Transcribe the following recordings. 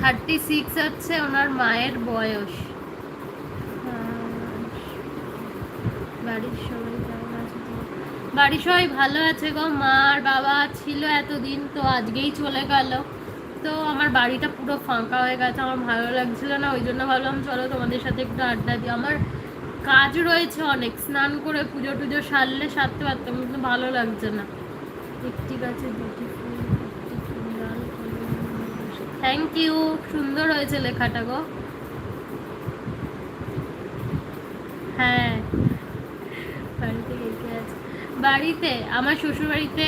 Thirty six হচ্ছে ওনার মায়ের বয়স। বাড়ির সবাই বাড়ির সবাই ভালো আছে গো। মা আর বাবা ছিল এতদিন, তো আজকেই চলে গেল। তো আমার বাড়িটা পুরো ফাঁকা হয়ে গেছে। আমার ভালো লাগছিল না, ওই জন্য ভাবলাম, চলো তোমাদের সাথে একটু আড্ডা দিই। আমার কাজ রয়েছে অনেক, স্নান করে পুজো টুজো সারলে সারতে পারতাম, কিন্তু ভালো লাগছে না। একটি গাছে দুটি থ্যাংক ইউ সুন্দর হয়েছে লেখাটা গো। হ্যাঁ। বাড়িতে আছে? বাড়িতে, আমার শ্বশুর বাড়িতে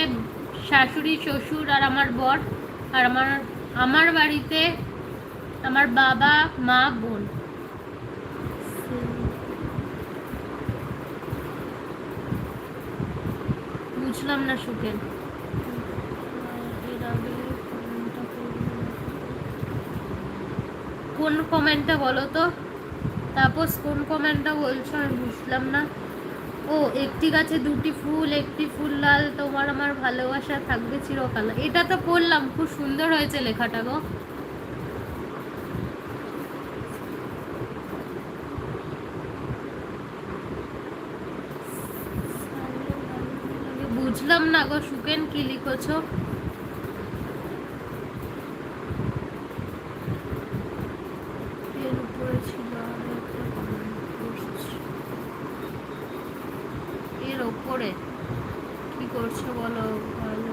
শাশুড়ি, শ্বশুর আর আমার বর আর আমার আমার বাড়িতে আমার বাবা, মা, বোন। বুঝলাম না সুখেন কোন কমেন্টটা বলো তো? তাপস, কোন কমেন্টটা বলছো? আমি বুঝলাম না। ও, একটি গাছে দুটি ফুল, একটি ফুল লাল, তোমার আমার ভালোবাসা থাকবে চিরকাল। এটা তো পড়লাম খুব সুন্দর হয়েছে লেখাটা গো। বুঝলাম না গো, সুকেন কি লিখেছো এর উপরে ছিল আরও একটা comment করছি। এর ওপরে কি করছ বলো, ভালো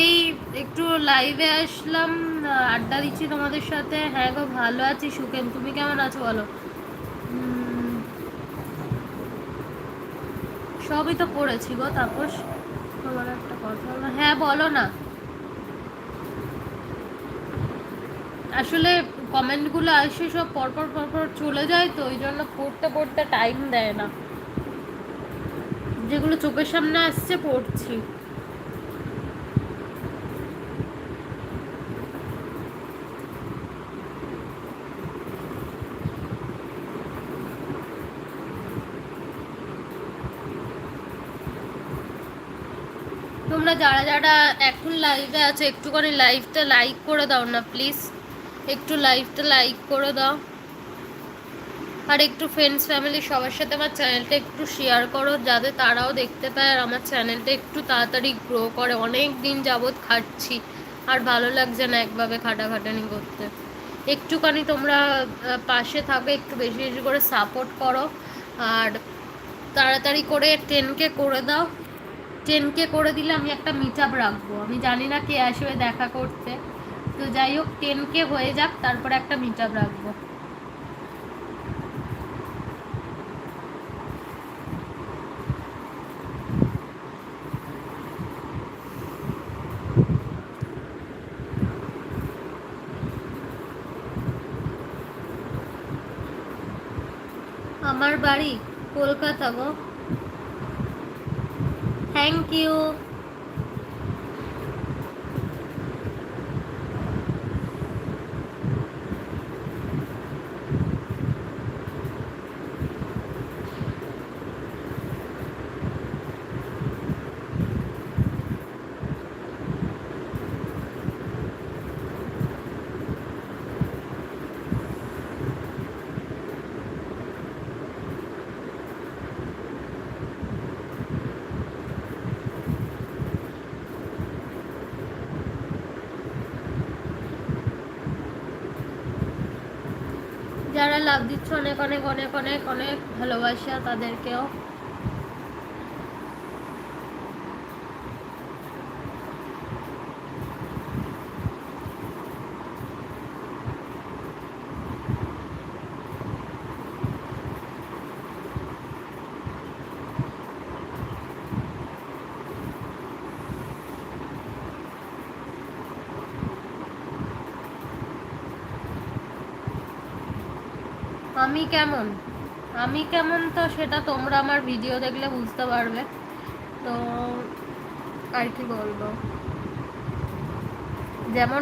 এই একটু লাইভে আসলাম, আড্ডা দিচ্ছি তোমাদের সাথে। হ্যাঁ গো, ভালো আছি সুকেন তুমি কেমন আছো বলো? সবই তো পড়েছি গো, তাপস। তোমার একটা কথা হ্যাঁ বলো না। আসলে কমেন্টগুলো আসে সব পরপর পরপর চলে যায় তো, ওই জন্য পড়তে পড়তে টাইম দেয় না। যেগুলো চোখের সামনে আসছে, পড়ছি। তোমরা যারা যারা এখন লাইভে আছে, একটুখানি লাইভটা লাইক করে দাও না প্লিজ একটু লাইভটা লাইক করে দাও। আর একটু ফ্রেন্ডস ফ্যামিলি সবার সাথে আমার চ্যানেলটা একটু শেয়ার করো, যাতে তারাও দেখতে পায় আর আমার চ্যানেলটা একটু তাড়াতাড়ি গ্রো করে। অনেক দিন যাবৎ খাটছি আর ভালো লাগছে না একভাবে খাটাখাটানি করতে। একটুখানি তোমরা পাশে থাকো, একটু বেশি বেশি করে সাপোর্ট করো। আর তাড়াতাড়ি করে টেনকে করে দাও। টেনকে করে দিলে আমি একটা মিট আপ রাখব। আমি জানি না কে আসবে দেখা করতে। তো যাই হোক টেনকে হয়ে যাক, তারপরে একটা মিট আপ রাখব। আমার বাড়ি কলকাতা গো। থ্যাংক ইউ যারা লাভ দিচ্ছে অনেক অনেক অনেক অনেক অনেক ভালোবাসা তাদেরকেও। আমি কেমন? আমি কেমন তো সেটা তোমরা আমার ভিডিও দেখলে বুঝতে পারবে। তো আর কি বলব? যেমন